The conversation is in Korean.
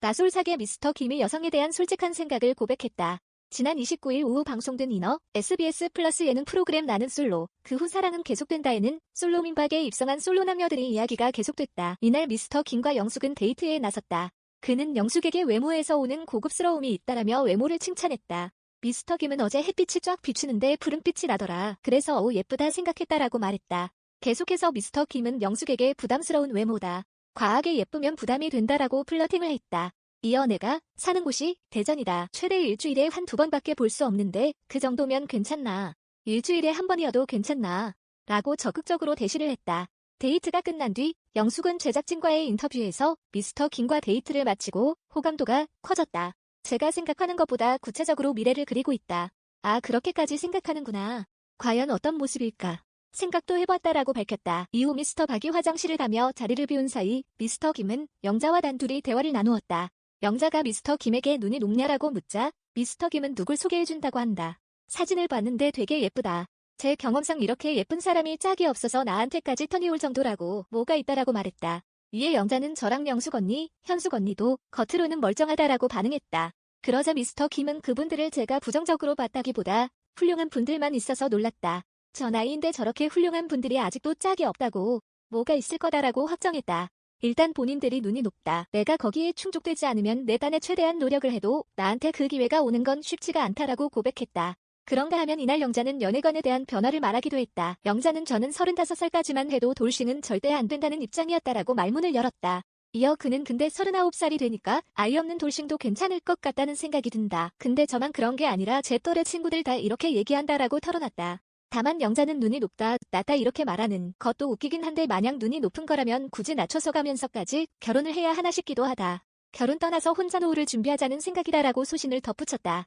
나솔사계 미스터 김이 여성에 대한 솔직한 생각을 고백했다. 지난 29일 오후 방송된 이너 SBS 플러스 예능 프로그램 나는 솔로 그 후 사랑은 계속된다에는 솔로 민박에 입성한 솔로 남녀들의 이야기가 계속됐다. 이날 미스터 김과 영숙은 데이트에 나섰다. 그는 영숙에게 외모에서 오는 고급스러움이 있다라며 외모를 칭찬했다. 미스터 김은 어제 햇빛이 쫙 비추는데 푸른빛이 나더라. 그래서 오 예쁘다 생각했다라고 말했다. 계속해서 미스터 김은 영숙에게 부담스러운 외모다. 과하게 예쁘면 부담이 된다라고 플러팅을 했다. 이어 내가 사는 곳이 대전이다. 최대 일주일에 한 두 번밖에 볼 수 없는데 그 정도면 괜찮나. 일주일에 한 번이어도 괜찮나. 라고 적극적으로 대시를 했다. 데이트가 끝난 뒤 영숙은 제작진과의 인터뷰에서 미스터 김과 데이트를 마치고 호감도가 커졌다. 제가 생각하는 것보다 구체적으로 미래를 그리고 있다. 아 그렇게까지 생각하는구나. 과연 어떤 모습일까? 생각도 해봤다라고 밝혔다. 이후 미스터 박이 화장실을 가며 자리를 비운 사이 미스터 김은 영자와 단둘이 대화를 나누었다. 영자가 미스터 김에게 눈이 높냐라고 묻자 미스터 김은 누굴 소개해준다고 한다. 사진을 봤는데 되게 예쁘다. 제 경험상 이렇게 예쁜 사람이 짝이 없어서 나한테까지 턴이 올 정도라고 뭐가 있다라고 말했다. 이에 영자는 저랑 영숙 언니, 현숙 언니도 겉으로는 멀쩡하다라고 반응했다. 그러자 미스터 김은 그분들을 제가 부정적으로 봤다기보다 훌륭한 분들만 있어서 놀랐다. 저 나이인데 저렇게 훌륭한 분들이 아직도 짝이 없다고 뭐가 있을 거다라고 확정했다. 일단 본인들이 눈이 높다. 내가 거기에 충족되지 않으면 내 딴에 최대한 노력을 해도 나한테 그 기회가 오는 건 쉽지가 않다라고 고백했다. 그런가 하면 이날 영자는 연애관에 대한 변화를 말하기도 했다. 영자는 저는 35살까지만 해도 돌싱은 절대 안 된다는 입장이었다라고 말문을 열었다. 이어 그는 근데 39살이 되니까 아이 없는 돌싱도 괜찮을 것 같다는 생각이 든다. 근데 저만 그런 게 아니라 제 또래 친구들 다 이렇게 얘기한다라고 털어놨다. 다만 영자는 눈이 높다, 낮다 이렇게 말하는 것도 웃기긴 한데 만약 눈이 높은 거라면 굳이 낮춰서 가면서까지 결혼을 해야 하나 싶기도 하다. 결혼 떠나서 혼자 노후를 준비하자는 생각이다라고 소신을 덧붙였다.